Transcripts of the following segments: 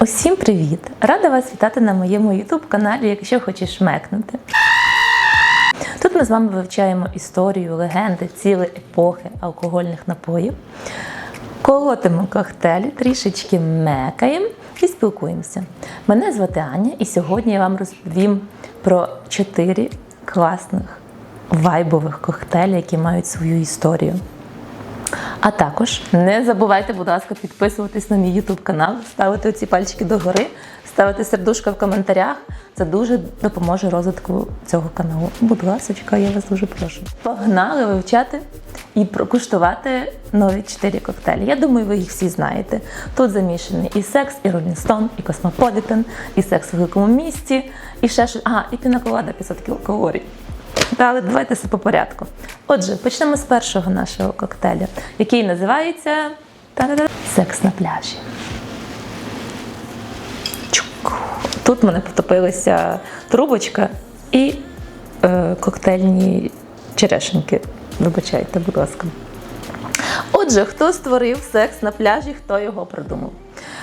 Усім привіт! Рада вас вітати на моєму YouTube каналі, якщо хочеш мекнути. Тут ми з вами вивчаємо історію, легенди, цілі епохи алкогольних напоїв. Колотимо коктейлі, трішечки мекаємо і спілкуємося. Мене звати Аня, і сьогодні я вам розповім про чотири класних вайбових коктейлі, які мають свою історію. А також не забувайте, будь ласка, підписуватись на мій YouTube канал, ставити оці пальчики догори, ставити сердушка в коментарях. Це дуже допоможе розвитку цього каналу. Будь ласка, я вас дуже прошу. Погнали вивчати і прокуштувати нові чотири коктейлі. Я думаю, ви їх всі знаєте. Тут замішаний і секс, і Stone, і Cosmopolitan, і секс в великому місті, і ще щось. А, і пінаколада 500 калорій. Але давайте все по порядку. Отже, почнемо з першого нашого коктейля, який називається Секс на пляжі. Тут мене потопилася трубочка і е, коктейльні черешеньки. Вибачайте, будь ласка. Отже, хто створив секс на пляжі, хто його придумав?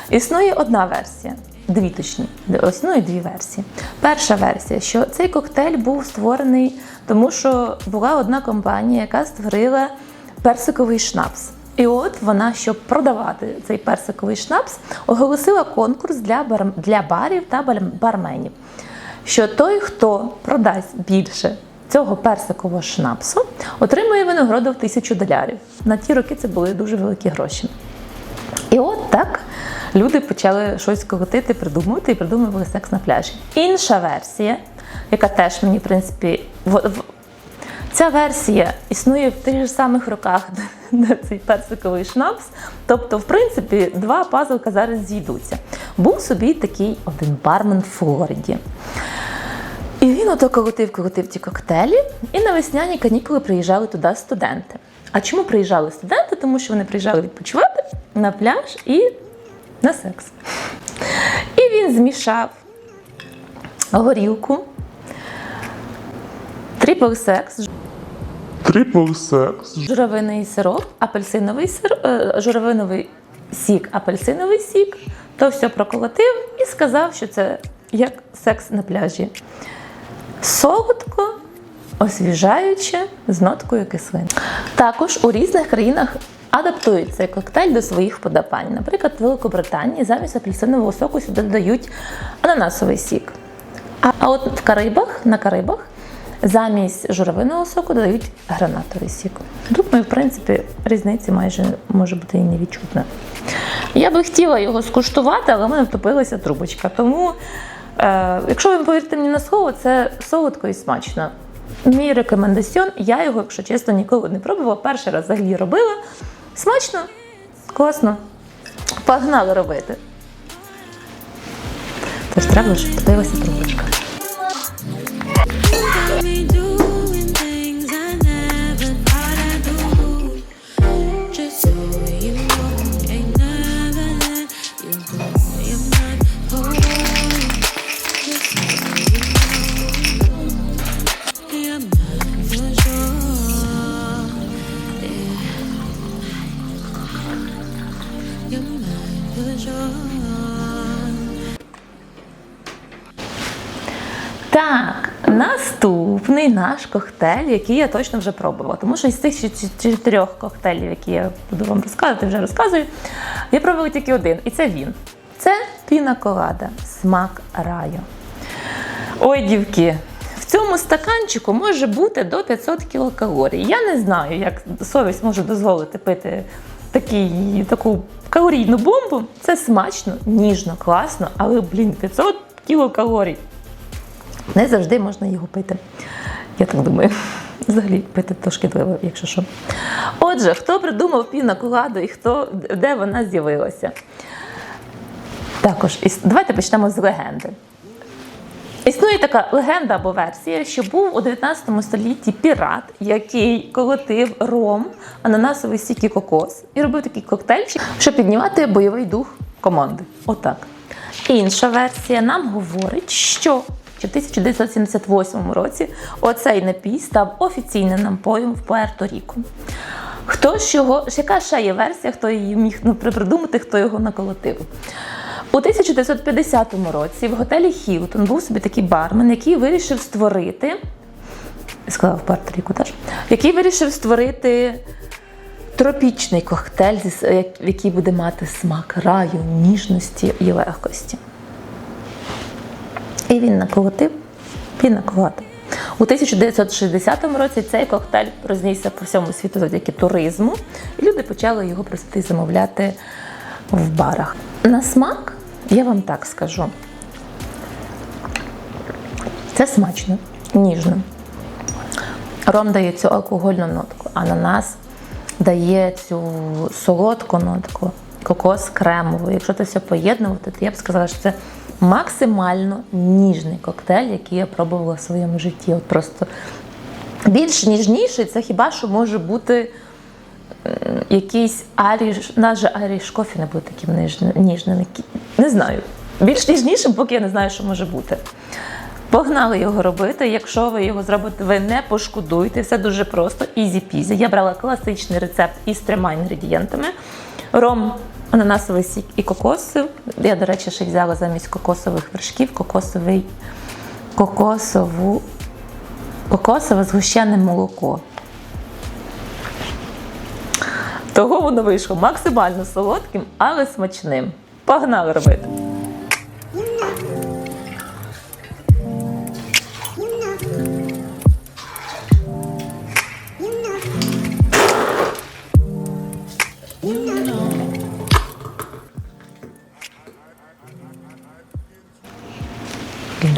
Існує одна версія. Дві точні, існує дві версії. Перша версія, що цей коктейль був створений, тому що була одна компанія, яка створила персиковий шнапс. І от вона, щоб продавати цей персиковий шнапс, оголосила конкурс для, бар... для барів та бар- барменів. Що той, хто продасть більше цього персикового шнапсу, отримує винагороду в тисячу долярів. На ті роки це були дуже великі гроші. І от так люди почали щось колотити, придумувати і придумували секс на пляжі. Інша версія, яка теж мені, в принципі, в, ця версія існує в тих же самих роках, де цей персиковий шнапс. Тобто, в принципі, два пазлика зараз зійдуться. Був собі такий один бармен в Флориді. І він ото колотив, колотив ті коктейлі, і на весняні канікули приїжджали туди студенти. А чому приїжджали студенти? Тому що вони приїжджали відпочивати на пляж і на секс. І він змішав горілку, трипл секс, Трипл секс. журавиний сироп, апельсиновий сир, е, журавиновий сік, апельсиновий сік, то все проколотив і сказав, що це як секс на пляжі. Солодко, освіжаюче, з ноткою кислин. Також у різних країнах адаптують цей коктейль до своїх вподобань. Наприклад, в Великобританії замість апельсинового соку сюди додають ананасовий сік. А, от в Карибах, на Карибах замість журавиного соку додають гранатовий сік. Думаю, в принципі, різниці майже може бути і не відчутна. Я би хотіла його скуштувати, але в мене втопилася трубочка. Тому, е, якщо ви повірите мені на слово, це солодко і смачно. Мій рекомендаціон, я його, якщо чесно, ніколи не пробувала. Перший раз взагалі робила. Смачно, класно. Погнали робити. Тож треба, щоб подивилася трубочка. Наступний наш коктейль, який я точно вже пробувала. Тому що із тих чот- чотирьох коктейлів, які я буду вам розказувати, вже розказую, я пробувала тільки один. І це він. Це піна колада, смак раю. Ой, дівки, в цьому стаканчику може бути до 500 кілокалорій. Я не знаю, як совість може дозволити пити такий, таку калорійну бомбу. Це смачно, ніжно, класно, але, блін, 500 кілокалорій. Не завжди можна його пити. Я так думаю. Взагалі пити то шкідливо, якщо що. Отже, хто придумав піна коладу і хто, де вона з'явилася? Також, давайте почнемо з легенди. Існує така легенда або версія, що був у 19 столітті пірат, який колотив ром, ананасовий сік і кокос і робив такий коктейльчик, щоб піднімати бойовий дух команди. Отак. Інша версія нам говорить, що що в 1978 році оцей напій став офіційним напоєм в Пуерто-Ріко. Хто ж його, яка ще є версія, хто її міг ну, придумати, хто його наколотив? У 1950 році в готелі Хілтон був собі такий бармен, який вирішив створити. Я сказала в Пуерто-Ріко теж, який вирішив створити тропічний коктейль, який буде мати смак раю, ніжності і легкості. І він наколотив пінаколад. У 1960 році цей коктейль рознісся по всьому світу завдяки туризму, і люди почали його просити замовляти в барах. На смак, я вам так скажу, це смачно, ніжно. Ром дає цю алкогольну нотку, ананас дає цю солодку нотку, кокос кремовий. Якщо це все поєднувати, то я б сказала, що це максимально ніжний коктейль, який я пробувала в своєму житті. От просто більш ніжніший це хіба що може бути якийсь аріш, наш же аріш кофі не буде таким ніжним. Не знаю. Більш ніжнішим, поки я не знаю, що може бути. Погнали його робити. Якщо ви його зробите, ви не пошкодуєте. Все дуже просто, ізі-пізі. Я брала класичний рецепт із трьома інгредієнтами: ром, ананасовий сік і кокоси. Я, до речі, ще взяла замість кокосових вершків кокосовий, кокосову, кокосове згущене молоко. Того воно вийшло максимально солодким, але смачним. Погнали робити.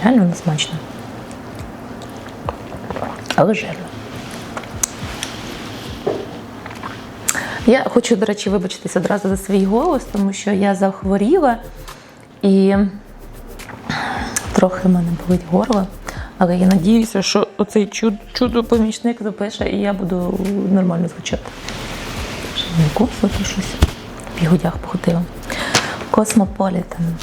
Реально воно смачно. Але жирно. Я хочу, до речі, вибачитись одразу за свій голос, тому що я захворіла і трохи в мене болить горло. Але я надіюся, що оцей чуд, чудо-помічник запише, і я буду нормально звучати. Ще не косо, то щось в бігудях походила. Космополітен.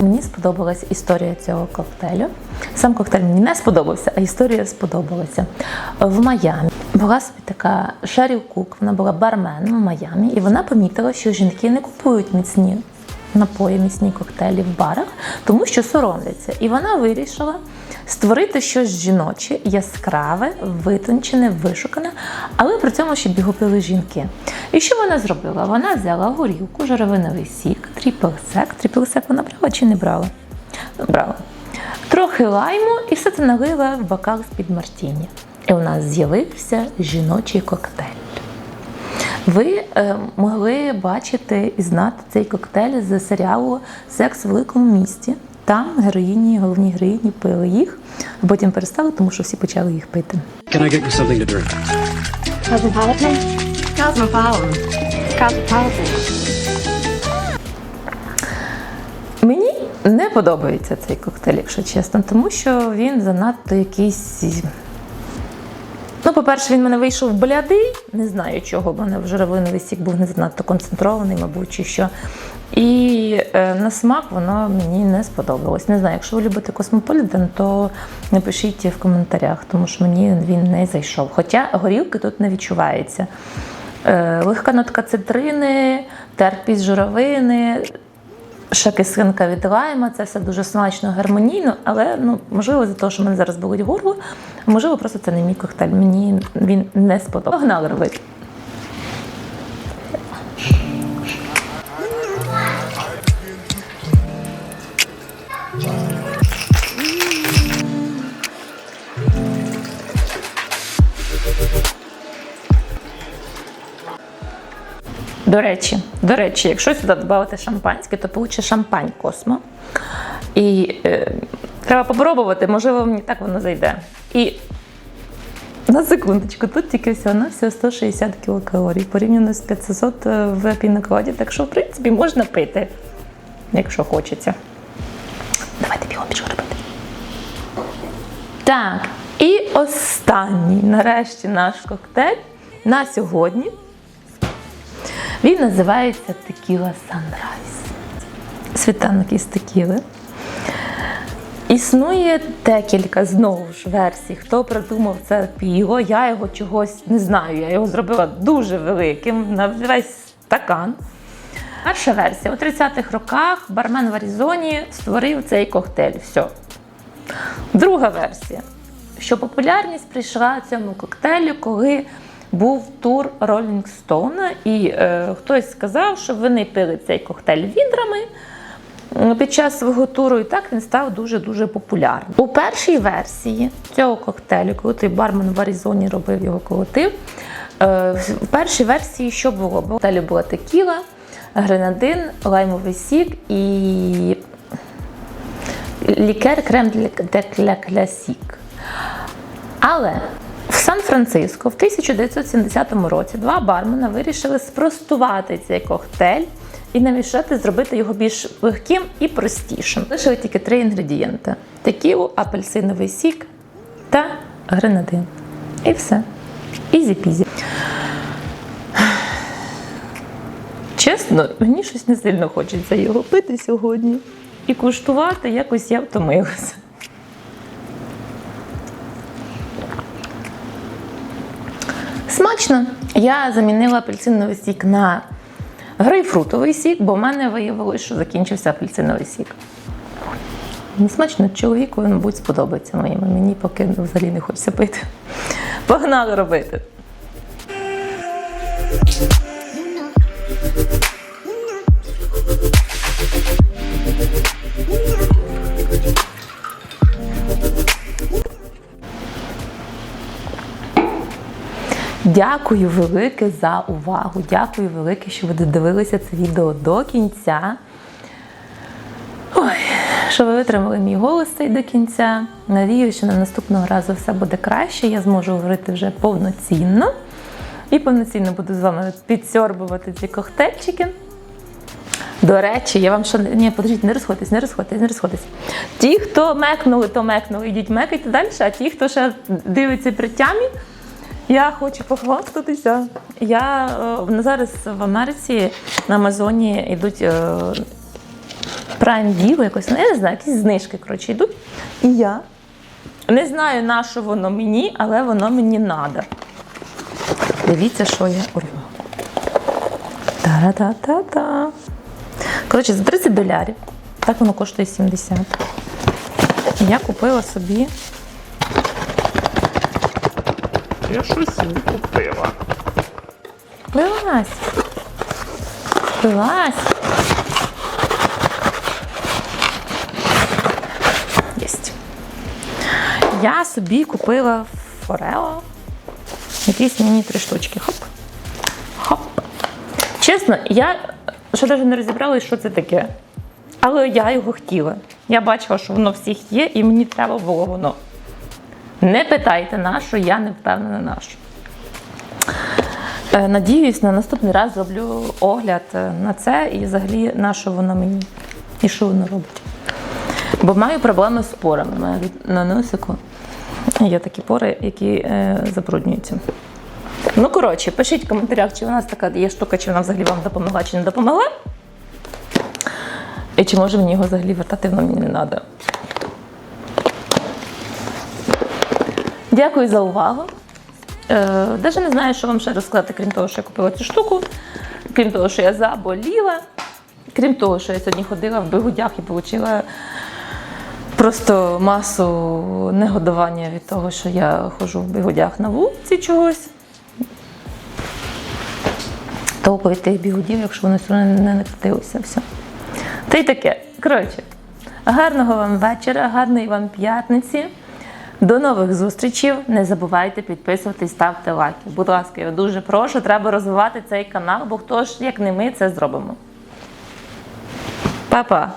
Мені сподобалась історія цього коктейлю. Сам коктейль мені не сподобався, а історія сподобалася. В Майамі була собі така Шеріл Кук, вона була барменом в Майамі, і вона помітила, що жінки не купують міцні напої, міцні коктейлі в барах, тому що соромляться. І вона вирішила створити щось жіноче, яскраве, витончене, вишукане, але при цьому щоб його пили жінки. І що вона зробила? Вона взяла горілку, журавиновий сік, тріпл-сек. Тріпл-сек вона брала чи не брала? Брала. Трохи лайму і все це налила в бокал з-під мартіні. І у нас з'явився жіночий коктейль. Ви е, могли бачити і знати цей коктейль з серіалу Секс в великому місті. Там героїні, головні героїні пили їх, а потім перестали, тому що всі почали їх пити. Can I get you something to drink? Cosmopolitan? Cosmopolitan. Cosmopolitan. Мені не подобається цей коктейль, якщо чесно, тому що він занадто якийсь. Ну, по-перше, він мене вийшов блядий, не знаю чого, бо мене в журавлиновий сік був не занадто концентрований, мабуть, чи що. І е, на смак воно мені не сподобалось. Не знаю, якщо ви любите космополітен, то напишіть в коментарях, тому що мені він не зайшов. Хоча горілки тут не відчувається. Е, легка нотка цитрини, терпість журавини, ще кислинка від це все дуже смачно, гармонійно, але ну, можливо, за те, що в мене зараз болить горло, можливо, просто це не мій коктейль. Мені він не сподобав. Погнали робити. До речі, до речі, якщо сюди додати шампанське, то получше шампань Космо. І е, треба попробувати, можливо, мені так воно зайде. І на секундочку, тут тільки всього на все 160 кілокалорій, порівняно з 500 в пінокладі. Так що, в принципі, можна пити, якщо хочеться. Давайте бігом робити. Так, і останній, нарешті, наш коктейль на сьогодні. Він називається Текіла Sunrise. Світанок із текіли. Існує декілька знову ж версій. Хто придумав це піво, я його чогось не знаю. Я його зробила дуже великим на весь стакан. Перша версія. У 30-х роках бармен в Аризоні створив цей коктейль. Все. Друга версія, що популярність прийшла цьому коктейлю, коли був тур Rolling Stone, і е, хтось сказав, що вони пили цей коктейль відрами під час свого туру, і так він став дуже-дуже популярним. У першій версії цього коктейлю, коли той бармен в Аризоні робив його колотив, е, в першій версії що було? В коктейлі була текіла, гренадин, лаймовий сік і лікер крем для, клясік. Але Сан-Франциско в 1970 році два бармена вирішили спростувати цей коктейль і навішати зробити його більш легким і простішим. Лишили тільки три інгредієнти: текілу, апельсиновий сік та гренадин. І все. Ізі-пізі. Чесно, мені щось не сильно хочеться його пити сьогодні. І куштувати якось я втомилася. Смачно. Я замінила апельсиновий сік на грейпфрутовий сік, бо в мене виявилось, що закінчився апельсиновий сік. Ну, Смачно, чоловіку, мабуть, сподобається моїм, мені поки взагалі не хочеться пити. Погнали робити. Дякую велике за увагу. Дякую велике, що ви додивилися це відео до кінця. Ой, що ви витримали мій голос цей до кінця. Надіюся, що на наступного разу все буде краще. Я зможу говорити вже повноцінно. І повноцінно буду з вами підсьорбувати ці коктейльчики. До речі, я вам що ні, подождіть, не розходьтесь, не розходьтесь, не розходьтесь. Ті, хто мекнули, то мекнули, йдіть мекайте далі, а ті, хто ще дивиться при тямі, я хочу похвастатися. Я е, зараз в Америці на Амазоні йдуть е, прайм діли якось, ну, я не знаю, якісь знижки коротше, йдуть. І я не знаю, на що воно мені, але воно мені треба. Дивіться, що я урвала. Та-та-та-та. Коротше, за 30 долярів. Так воно коштує 70. Я купила собі Я щось не купила. Вилазь. Вилазь. Єсть. Я собі купила форео. Якісь мені три штучки. Хоп. Хоп. Чесно, я ще навіть не розібралася, що це таке. Але я його хотіла. Я бачила, що воно всіх є, і мені треба було воно. Не питайте на що, я не впевнена на що. Е, Надіюсь, на наступний раз зроблю огляд е, на це і взагалі на що воно мені і що воно робить. Бо маю проблеми з порами. На носику є такі пори, які е, забруднюються. Ну, коротше, пишіть в коментарях, чи у нас така є штука, чи вона взагалі вам допомогла, чи не допомогла. І чи може мені його взагалі вертати, воно мені не треба. Дякую за увагу. Е, Даже не знаю, що вам ще розказати, крім того, що я купила цю штуку, крім того, що я заболіла, крім того, що я сьогодні ходила в бигудях і отримала просто масу негодування від того, що я ходжу в бігудях на вулиці чогось. Толку від тих бігудів, якщо вони все не накрутилися. Все. Та й таке. Коротше, гарного вам вечора, гарної вам п'ятниці. До нових зустрічів. Не забувайте підписуватись, ставте лайки. Будь ласка, я дуже прошу, треба розвивати цей канал, бо хто ж, як не ми, це зробимо. Па-па!